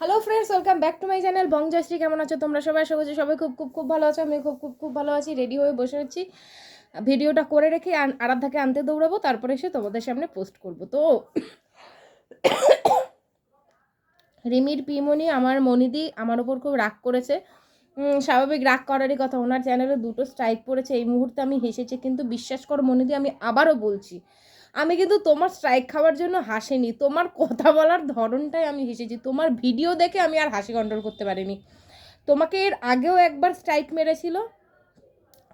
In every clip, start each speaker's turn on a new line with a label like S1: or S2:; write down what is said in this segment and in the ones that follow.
S1: Hello friends welcome back to my channel Bongjoyshree কেমন আছো তোমরা? সবাই আশা সবাই খুব খুব খুব ভালো আছো। আমি খুব খুব খুব ভালো আছি রেডি হয়ে বসে আছি। ভিডিওটা করে রেখে আরাধ্যাকে আনতে দৌড়াবো, তারপরে এসে তোমাদের সামনে পোস্ট করব। তো রিমির, পিমনি, আমার মনিদি আমার ওপর খুব রাগ করেছে। স্বাভাবিক রাগ করারই কথা। ওনার চ্যানেলে দুটো স্ট্রাইক পড়েছে। এই মুহূর্তে আমি হেসেছি, কিন্তু বিশ্বাস করো মনিদি, আমি আবারও বলছি। আমি কিন্তু তোমার স্ট্রাইক খাওয়ার জন্য হাসিনি। তোমার কথা বলার ধরনটাই আমি হেসেছি। তোমার ভিডিও দেখে আমি আর হাসি কন্ট্রোল করতে পারিনি। তোমাকে এর আগেও একবার স্ট্রাইক মেরেছিল।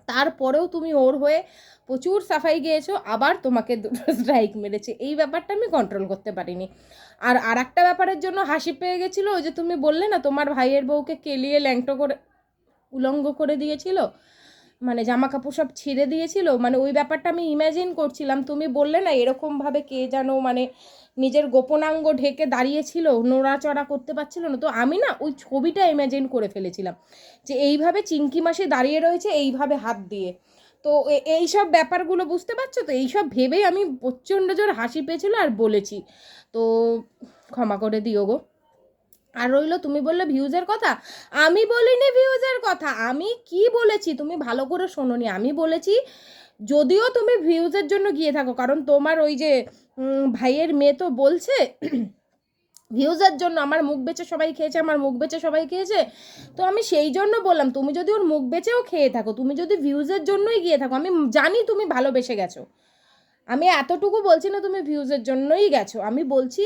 S1: তারপরেও তুমি ওর হয়ে প্রচুর সাফাই গিয়েছো, আবার তোমাকে দুটো স্ট্রাইক মেরেছে। এই ব্যাপারটা আমি কন্ট্রোল করতে পারিনি। আর আর একটা ব্যাপারের জন্য হাসি পেয়ে গেছিল, ওই যে তুমি বললে না, তোমার ভাইয়ের বউকে কেলিয়ে ল্যাংটো করে, উলঙ্গ করে দিয়েছিল? মানে জামা কাপড় সব ছিঁড়ে দিয়েছিল। মানে ওই ব্যাপারটা আমি ইমাজিন করছিলাম। তুমি বললে না, এরকমভাবে কে যেন মানে নিজের গোপনাঙ্গ ঢেকে দাঁড়িয়েছিল, নোড়াচড়া করতে পারছিল না। তো আমি না ওই ছবিটা ইমাজিন করে ফেলেছিলাম যে এইভাবে চিংকি মাসে দাঁড়িয়ে রয়েছে, এইভাবে হাত দিয়ে। তো এ- এইসব ব্যাপারগুলো বুঝতে পারছ তো? এইসব ভেবেই আমি প্রচণ্ড জোর হাসি পেয়েছিল আর বলেছি। তো ক্ষমা করে দিও গো। আর রইল তুমি বললে ভিউজের কথা? আমি বলিনি ভিউজের কথা। আমি কি বলেছি? তুমি ভালো করে শোনোনি। আমি বলেছি, যদিও তুমি ভিউজের জন্য গিয়ে থাকো, কারণ তোমার ওই যে ভাইয়ের মেয়ে তো বলছে ভিউজের জন্য আমার মুখ বেচে সবাই খেয়েছে, আমার মুখ বেচে সবাই খেয়েছে। তো আমি সেই জন্য বললাম, তুমি যদি ওর মুখ বেচেও খেয়ে থাকো, তুমি যদি ভিউজের জন্যই গিয়ে থাকো, আমি জানি তুমি ভালোবেসে গেছো। আমি এতটুকু বলছি না তুমি ভিউজের জন্যই গেছো। আমি বলছি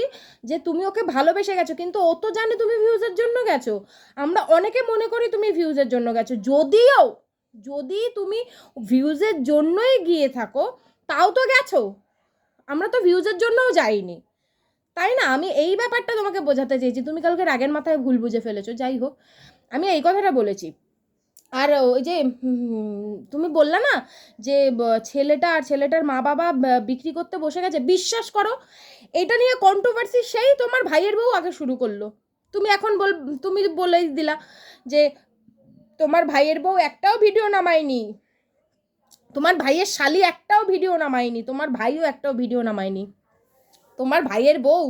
S1: যে তুমি ওকে ভালোবেসে গেছো, কিন্তু ও তো জানে তুমি ভিউজের জন্য গেছো। আমরা অনেকে মনে করি তুমি ভিউজের জন্য গেছো। যদিও, যদি তুমি ভিউজের জন্যই গিয়ে থাকো, তাও তো গেছো। আমরা তো ভিউজের জন্যও যাইনি। তাই না? আমি এই ব্যাপারটা তোমাকে বোঝাতে চেয়েছি তুমি কালকে রাগের মাথায় ভুল বুঝে ফেলেছো। যাই হোক, আমি এই কথাটা বলেছি। আর ওই যে তুমি বললা না যে ছেলেটা আর ছেলেটার মা বাবা বিক্রি করতে বসে গেছে। বিশ্বাস করো, এটা নিয়ে কন্ট্রোভার্সি সেই তোমার ভাইয়ের বউ আগে শুরু করল। তুমি এখন বল, তুমি বলেই দিলা যে, তোমার ভাইয়ের বউ একটাও ভিডিও নামায়নি। তোমার ভাইয়ের শালি একটাও ভিডিও নামায়নি। তোমার ভাইও একটাও ভিডিও নামায়নি। তোমার ভাইয়ের বউ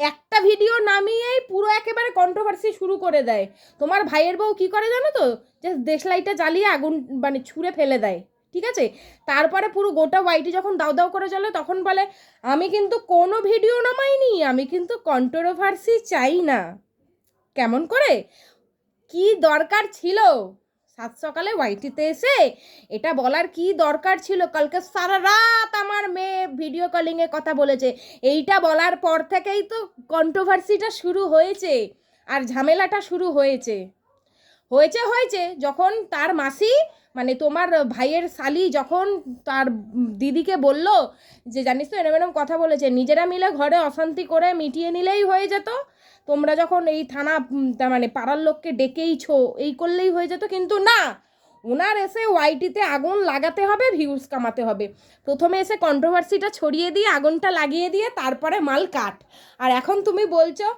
S1: একটা ভিডিও নামিয়েই পুরো একেবারে কন্ট্রোভার্সি শুরু করে দেয়। তোমার ভাইয়ের বউ কি করে জানো তো? যে দেশলাইটা জ্বালিয়ে আগুন মানে ছুঁড়ে ফেলে দেয়, ঠিক আছে? তারপরে পুরো গোটা ওয়াইটি যখন দাও দাও করে জ্বলে, তখন বলে, আমি কিন্তু কোনো ভিডিও নামাইনি, আমি কিন্তু কন্ট্রোভার্সি চাই না। কেমন করে? কি দরকার ছিল? সাত সকালে ওয়াইটিতে এসে এটা বলার কি দরকার ছিল? কালকে সারা রাত আমার মেয়ে ভিডিও কলিংয়ে কথা বলেছে। এইটা বলার পর থেকেই তো কন্ট্রোভার্সিটা শুরু হয়েছে আর ঝামেলাটা শুরু হয়েছে। হয়েছে হয়েছে, যখন তার মাসি মানে তোমার ভাইয়ের শালি যখন তার দিদিকে বলল যে, জানিস তো, এরম এরম কথা বলেছে, নিজেরা মিলে ঘরে অশান্তি করে মিটিয়ে নিলেই হয়ে যেত। তোমরা যখন এই থানা মানে পাড়ার লোককে ডেকেইছো, এই করলেই হয়ে যেত। কিন্তু না ওনার এসে ওয়াইটিতে আগুন লাগাতে হবে, ভিউজ কামাতে হবে। প্রথমে এসে কন্ট্রোভার্সিটা ছড়িয়ে দিয়ে, আগুনটা লাগিয়ে দিয়ে, তারপরে মাল কাট। আর এখন তুমি বলছো,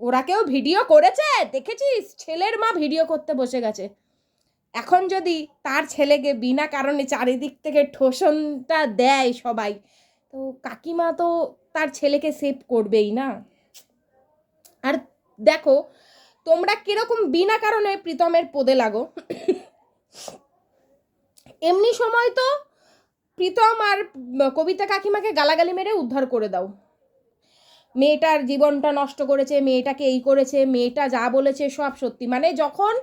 S1: ওরা কেউ ভিডিও করেছে? দেখেছিস? ছেলের মা ভিডিও করতে বসে গেছে। এখন যদি তার ছেলেকে বিনা কারণে চারিদিক থেকে ঠোসনটা দেয় সবাই, তো কাকিমা তো তার ছেলেকে সেভ করবেই না? আর দেখো, তোমরা কীরকম বিনা কারণে প্রীতমের পদে লাগো? এমনি সময় তো প্রীতম আর কবিতা কাকিমাকে গালাগালি মেরে উদ্ধার করে দাও। মেয়েটার জীবনটা নষ্ট করেছে, মেয়েটাকে এই করেছে, মেয়েটা যা বলেছে সব সত্যি। মানে যখন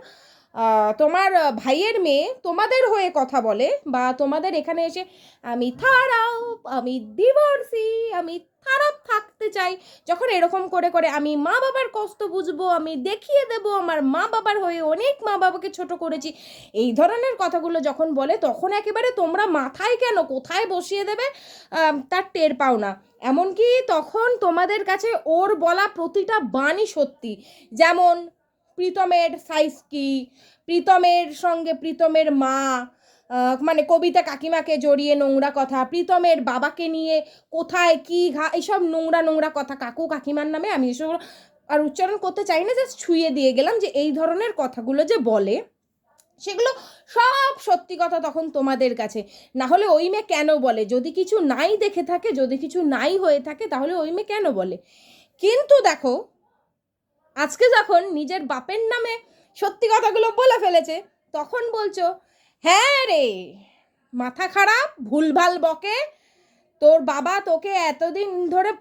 S1: তোমার ভাইয়ের মেয়ে তোমাদের হয়ে কথা বলে বা তোমাদের এখানে এসে, আমি খারাপ আমি ডিভোর্সি আমি খারাপ থাকতে চাই। যখন এরকম করে করে আমি মা বাবার কষ্ট বুঝব, আমি দেখিয়ে দেব আমার মা বাবার হয়ে অনেক মা বাবাকে ছোট করেছি। এই ধরনের কথাগুলো যখন বলে, তখন একেবারে তোমরা মাথায় কেন, কোথায় বসিয়ে দেবে তার টের পাও না। এমনকি তখন তোমাদের কাছে ওর বলা প্রতিটা বাণী সত্যি। যেমন প্রীতমের সাইজ কি? প্রীতমের সঙ্গে প্রীতমের মা মানে কবিতা কাকিমাকে জড়িয়ে নোংরা কথা, প্রীতমের বাবাকে নিয়ে কোথায় কি ঘা, এইসব নোংরা নোংরা কথা, কাকু কাকিমার নামে আমি এসব আর উচ্চারণ করতে চাই না জাস্ট ছুঁয়ে দিয়ে গেলাম যে এই ধরনের কথাগুলো যে বলে, সেগুলো সব সত্যি কথা তখন তোমাদের কাছে। না হলে ওই মেয়ে কেন বলে? যদি কিছু নাই দেখে থাকে, যদি কিছু নাই হয়ে থাকে, তাহলে ওই মেয়ে কেন বলে? কিন্তু দেখো আজকে যখন নিজের বাপের নামে সত্যি কথাগুলো বলে ফেলেছে, তখন বলছো হ্যাঁ রে, মাথা খারাপ, ভুলভাল বকে, তোর বাবা তোকে এতদিন ধরে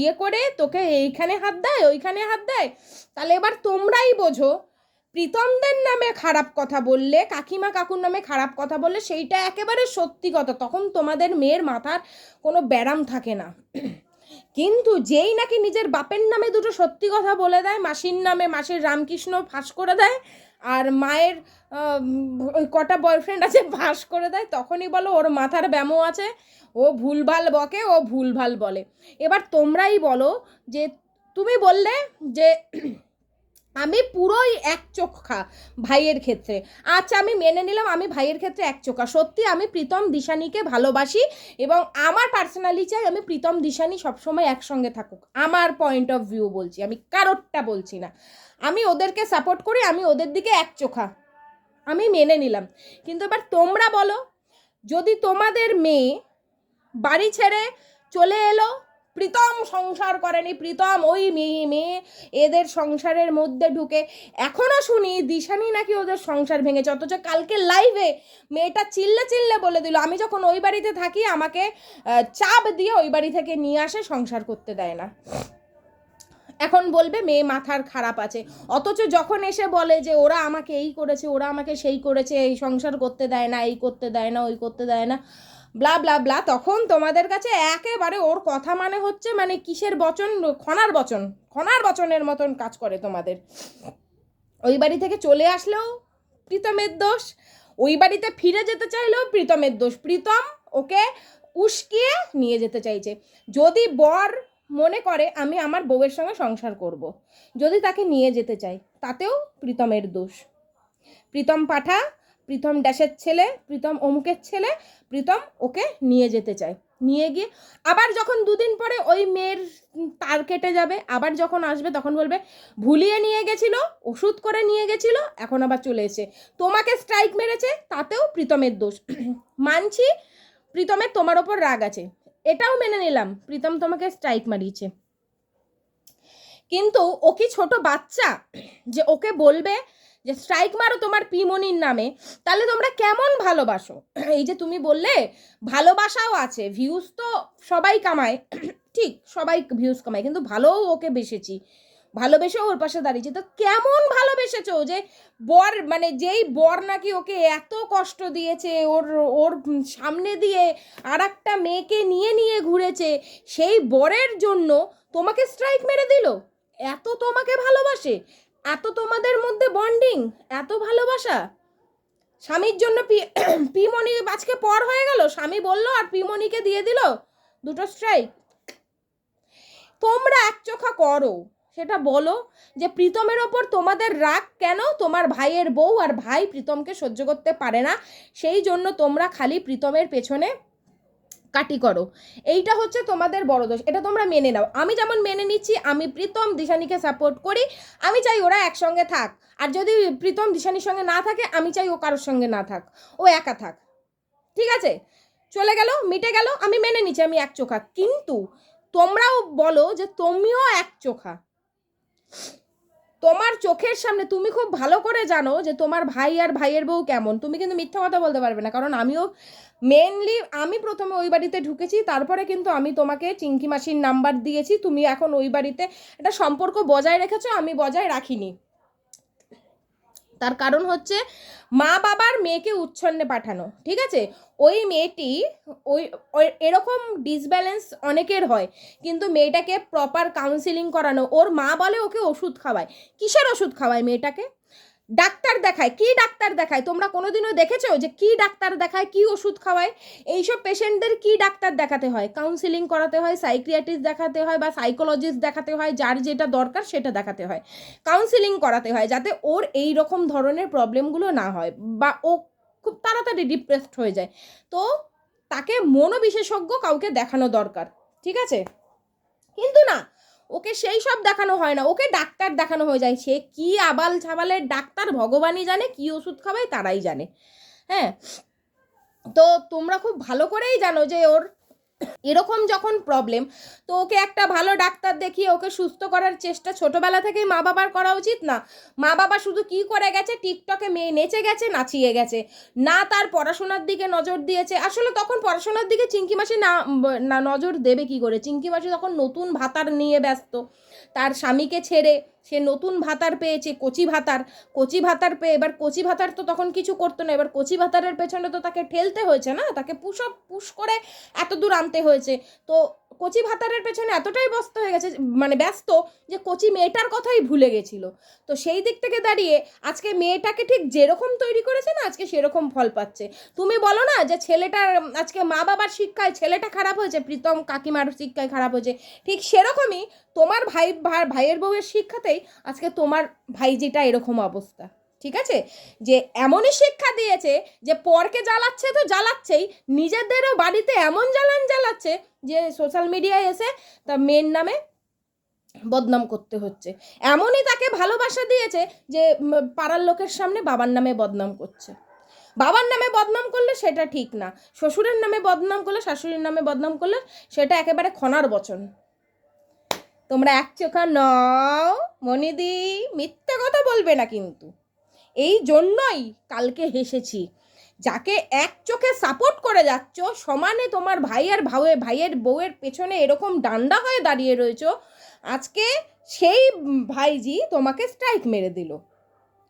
S1: ইয়ে করে তোকে এইখানে হাত দেয়, ওইখানে হাত দেয়। তাহলে এবার তোমরাই বোঝো, প্রীতমদের নামে খারাপ কথা বললে, কাকিমা কাকুর নামে খারাপ কথা বললে, সেইটা একেবারে সত্যি কথা। তখন তোমাদের মেয়ের মাথার কোনো ব্যারাম থাকে না। কিন্তু যেই নাকি নিজের বাপের নামে দুটো সত্যি কথা বলে দেয়, মাসির নামে মাসির রামকৃষ্ণ ফাঁস করে দেয় আর মায়ের কটা বয়ফ্রেন্ড আছে ফাঁস করে দেয়, তখনই বলো ওর মাথার ব্যামো আছে, ও ভুলভাল বকে, ও ভুলভাল বলে। এবার তোমরাই বলো যে, তুমি বললে যে আমি পুরোই এক চোখা ভাইয়ের ক্ষেত্রে। আচ্ছা আমি মেনে নিলাম, আমি ভাইয়ের ক্ষেত্রে এক চোখা। সত্যি, আমি প্রীতম দিশানিকে ভালোবাসি এবং আমার পার্সোনালি চাই আমি প্রীতম দিশানি সবসময় একসঙ্গে থাকুক। আমার পয়েন্ট অফ ভিউ বলছি, আমি কারোরটা বলছি না। আমি ওদেরকে সাপোর্ট করি, আমি ওদের দিকে এক চোখা। আমি মেনে নিলাম। কিন্তু এবার তোমরা বলো, যদি তোমাদের মেয়ে বাড়ি ছেড়ে চলে এলো প্রীতম সংসার করেনি, প্রীতম ওই মেয়ে মেয়ে এদের সংসারের মধ্যে ঢুকে। এখনও শুনি দিশানি নাকি ওদের সংসার ভেঙেছে, অথচ কালকে লাইভে মেয়েটা চিল্লে চিল্লে বলে দিল, আমি যখন ওই বাড়িতে থাকি, আমাকে চাপ দিয়ে ওই বাড়ি থেকে নিয়ে আসে, সংসার করতে দেয় না। এখন বলবে, মেয়ে মাথার খারাপ আছে। অথচ যখন এসে বলে যে, ওরা আমাকে এই করেছে, ওরা আমাকে সেই করেছে, এই সংসার করতে দেয় না, এই করতে দেয় না, ওই করতে দেয় না। ব্লা ব্লা ব্লা তখন তোমাদের কাছে একেবারে ওর কথা মানে হচ্ছে মানে কিসের বচন? খনার বচন। খনার বচনের মতন কাজ করে তোমাদের। ওই বাড়ি থেকে চলে আসলেও প্রীতমের দোষ। ওই বাড়িতে ফিরে যেতে চাইলেও প্রীতমের দোষ। প্রীতম ওকে উস্কিয়ে নিয়ে যেতে চাইছে। যদি বর মনে করে আমি আমার বউয়ের সঙ্গে সংসার করব। যদি তাকে নিয়ে যেতে চাই তাতেও প্রীতমের দোষ। প্রীতম পাঠা, প্রীতম ড্যাশের ছেলে, প্রীতম অমুকের ছেলে প্রীতম ওকে নিয়ে যেতে চায়। নিয়ে গিয়ে আবার যখন দুদিন পরে ওই মেয়ের তার কেটে যাবে, আবার যখন আসবে তখন বলবে, ভুলিয়ে নিয়ে গেছিল, ওষুধ করে নিয়ে গেছিল, এখন আবার চলে এসে তোমাকে স্ট্রাইক মেরেছে, তাতেও প্রীতমের দোষ। মানছি প্রীতমের তোমার ওপর রাগ আছে। এটাও মেনে নিলাম, প্রীতম তোমাকে স্ট্রাইক মারিয়েছে। কিন্তু ও কি ছোট বাচ্চা যে ওকে বলবে যে স্ট্রাইক মারো তোমার পিমনির নামে, তাহলে তোমরা কেমন ভালোবাসো? এই যে তুমি বললে, ভালোবাসাও আছে ভিউজ তো সবাই কামায়, ঠিক, সবাই ভিউজ কামায়, কিন্তু ভালোও ওকে বেসেছি। ভালোবেসেও ওর পাশে দাঁড়িয়েছি। তো কেমন ভালোবেসেছো যে বর মানে যেই বর নাকি ওকে এত কষ্ট দিয়েছে, ওর ওর সামনে দিয়ে আর একটা মেয়েকে নিয়ে নিয়ে ঘুরেছে, সেই বরের জন্য তোমাকে স্ট্রাইক মেরে দিল? এত তোমাকে ভালোবাসে। এত তোমাদের মধ্যে বন্ডিং এত ভালোবাসা? স্বামীর জন্য পি পিমণি আজকে পর হয়ে গেল। স্বামী বলল আর পিমণিকে দিয়ে দিল দুটো স্ট্রাইক তোমরা এক চোখা করো। সেটা বলো যে প্রীতমের ওপর তোমাদের রাগ কেন? তোমার ভাইয়ের বউ আর ভাই প্রীতমকে সহ্য করতে পারে না। সেই জন্য তোমরা খালি প্রীতমের পেছনে কাটি করো। এইটা হচ্ছে তোমাদের বড় দোষ। এটা তোমরা মেনে নাও। আমি যেমন মেনে নিচ্ছি, আমি প্রীতম দিশানিকে সাপোর্ট করি। আমি চাই ওরা একসঙ্গে থাক। আর যদি প্রীতম দিশানির সঙ্গে না থাকে, আমি চাই ও কারোর সঙ্গে না থাক। ও একা থাক। ঠিক আছে? চলে গেল, মিটে গেল, আমি মেনে নিচ্ছি, আমি এক চোখা। কিন্তু তোমরাও বলো যে তুমিও এক চোখা। তোমার চোখের সামনে তুমি খুব ভালো করে জানো যে তোমার ভাই আর ভাইয়ের বউ কেমন। তুমি কিন্তু মিথ্যা কথা বলতে পারবে না, কারণ আমিও মেনলি আমি প্রথমে ওই বাড়িতে ঢুকেছি, তারপরে কিন্তু আমি তোমাকে চিংকি মাসির নাম্বার দিয়েছি, তুমি এখন ওই বাড়িতে একটা সম্পর্ক বজায় রেখেছো, আমি বজায় রাখিনি। তার কারণ হচ্ছে মা বাবার মেয়েকে উচ্ছন্নে পাঠানো, ঠিক আছে? ওই মেয়েটি ওই এরকম ডিসব্যালেন্স অনেকের হয়, কিন্তু মেয়েটাকে প্রপার কাউন্সিলিং করানো, ওর মা বলে ওকে ওষুধ খাওয়ায়। কিসের ওষুধ খাওয়ায় মেয়েটাকে? ডাক্তার দেখায়, কি ডাক্তার দেখায়? তোমরা কোনোদিনও দেখেছ যে কি ডাক্তার দেখায়, কি ওষুধ খাওয়ায়? এইসব পেশেন্টদের কি ডাক্তার দেখাতে হয়? কাউন্সিলিং করাতে হয় সাইক্রিয়াটিস্ট দেখাতে হয় বা সাইকোলজিস্ট দেখাতে হয়, যার যেটা দরকার সেটা দেখাতে হয়। কাউন্সিলিং করাতে হয় যাতে ওর এই রকম ধরনের প্রবলেমগুলো না হয় বা ও খুব তাড়াতাড়ি ডিপ্রেসড হয়ে যায়। তো তাকে মনোবিশেষজ্ঞ কাউকে দেখানো দরকার, ঠিক আছে? কিন্তু না ওকে সেই সব দেখানো হয় না, ওকে ডাক্তার দেখানো হয়ে যায়। সে কী আবাল ছাবালের ডাক্তার, ভগবানই জানে, কী ওষুধ খাওয়ায় তারাই জানে। হ্যাঁ তো তোমরা খুব ভালো করেই জানো যে ওর এরকম যখন প্রবলেম তো ওকে একটা ভালো ডাক্তার দেখিয়ে ওকে সুস্থ করার চেষ্টা ছোটবেলা থেকেই মা বাবার করা উচিত না। মা বাবা শুধু কি করে গেছে? টিকটকে মেয়ে নেচে গেছে, নাচিয়ে গেছে। না তার পড়াশোনার দিকে নজর দিয়েছে। আসলে তখন পড়াশোনার দিকে চিঙ্কি মাসি না না নজর দেবে কি করে? চিঙ্কি মাসি তখন নতুন ভাতার নিয়ে ব্যস্ত। তার স্বামীকে ছেড়ে সে নতুন ভাতার পেয়েছে, কচি ভাতার কচি ভাতার পেয়ে, এবার কচি ভাতার তো তখন কিছু করতো না, এবার কচি ভাতারের পেছনে তো তাকে ঠেলতে হয়েছে না, তাকে আপ, পুশ করে এত দূর আনতে হয়েছে। তো কচি ভাতারের পেছনে এতটাই ব্যস্ত হয়ে গেছে মানে ব্যস্ত যে কচি মেয়েটার কথাই ভুলে গেছিল। তো সেই দিক থেকে দাঁড়িয়ে আজকে মেয়েটাকে ঠিক যেরকম তৈরি করেছে না, আজকে সেরকম ফল পাচ্ছে। তুমি বলো না যে ছেলেটার আজকে মা বাবার শিক্ষায় ছেলেটা খারাপ হয়েছে, প্রীতম কাকিমার শিক্ষায় খারাপ হয়েছে, ঠিক সেরকমই তোমার ভাই ভাইয়ের বউয়ের শিক্ষাতেই আজকে তোমার ভাইজিটা এরকম অবস্থা, ঠিক আছে? যে এমনই শিক্ষা দিয়েছে যে পরকে জ্বালাচ্ছে তো জ্বালাচ্ছেই, নিজেদেরও বাড়িতে এমন জ্বালান জ্বালাচ্ছে যে সোশ্যাল মিডিয়ায় এসে তা মেয়ের নামে বদনাম করতে হচ্ছে। এমনই তাকে ভালোবাসা দিয়েছে যে পাড়ার লোকের সামনে বাবার নামে বদনাম করছে। বাবার নামে বদনাম করলে সেটা ঠিক না, শ্বশুরের নামে বদনাম করলে, শাশুড়ির নামে বদনাম করলে সেটা একেবারে খনার বচন। তোমরা এক চোখা নও, মনিদি, মিথ্যে কথা বলবে না কিন্তু। এই জন্যই কালকে হেসেছি। যাকে এক চোখে সাপোর্ট করে যাচ্ছ, সমানে তোমার ভাই আর ভাউয়ে ভাইয়ের বউয়ের পেছনে এরকম ডান্ডা হয়ে দাঁড়িয়ে রয়েছো, আজকে সেই ভাইজি তোমাকে স্ট্রাইক মেরে দিল।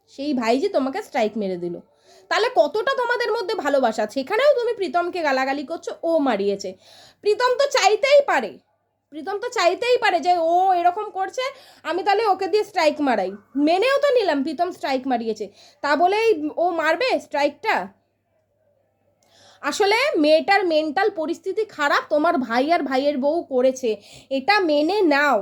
S1: সেই ভাইজি তোমাকে স্ট্রাইক মেরে দিল। তাহলে কতটা তোমাদের মধ্যে ভালোবাসা সেখানেও তুমি প্রীতমকে গালাগালি করছ, ও মারিয়েছে। প্রীতম তো চাইতেই পারে। প্রীতম তো চাইতেই পারে যে ও এরকম করছে, আমি তাহলে ওকে দিয়ে স্ট্রাইক মারাই। মেনেও তো নিলাম, প্রীতম স্ট্রাইক মারিয়েছে। তা বলেই ও মারবে স্ট্রাইকটা আসলে মেয়েটার মেন্টাল পরিস্থিতি খারাপ, তোমার ভাই আর ভাইয়ের বউ করেছে। এটা মেনে নাও।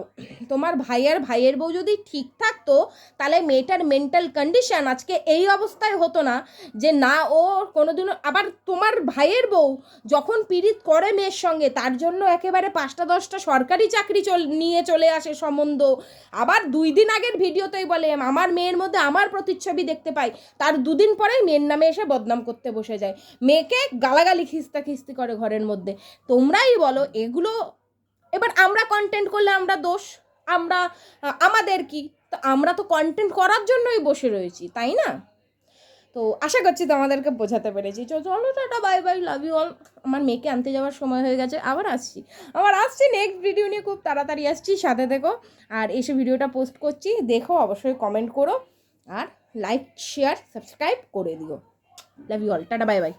S1: তোমার ভাই আর ভাইয়ের বউ যদি ঠিক থাকতো, তাহলে মেয়েটার মেন্টাল কন্ডিশন আজকে এই অবস্থায় হতো না যে না, ও কোনোদিনও, আবার তোমার ভাইয়ের বউ যখন পীড়িত করে মেয়ের সঙ্গে, তার জন্য একেবারে পাঁচটা, দশটা সরকারি চাকরি চল, নিয়ে চলে আসে সম্বন্ধ। আবার দুই দিন আগের ভিডিওতেই বলে, আমার মেয়ের মধ্যে আমার প্রতিচ্ছবি দেখতে পাই। তার দুদিন পরেই মেয়ের নামে এসে বদনাম করতে বসে যায়। মেয়েকে গালাগালি খিস্তা খিস্তি করে ঘরের মধ্যে। তোমরাই বলো, এগুলো, এবার আমরা কন্টেন্ট করলে আমরা দোষ? আমরা আমাদের কি? তো আমরা তো কন্টেন্ট করার জন্যই বসে রয়েছি, তাই না? তো আশা করছি তোমাদেরকে বোঝাতে পেরেছি। চলো tata bye bye love you all আমার মেয়েকে আনতে যাওয়ার সময় হয়ে গেছে, আবার আসছি। আবার আসছি নেক্সট ভিডিও নিয়ে, খুব তাড়াতাড়ি আসছি, সাথে দেখো আর এসে ভিডিওটা পোস্ট করছি, দেখো, অবশ্যই কমেন্ট করো। আর লাইক শেয়ার সাবস্ক্রাইব করে দিও। Love you all tata bye bye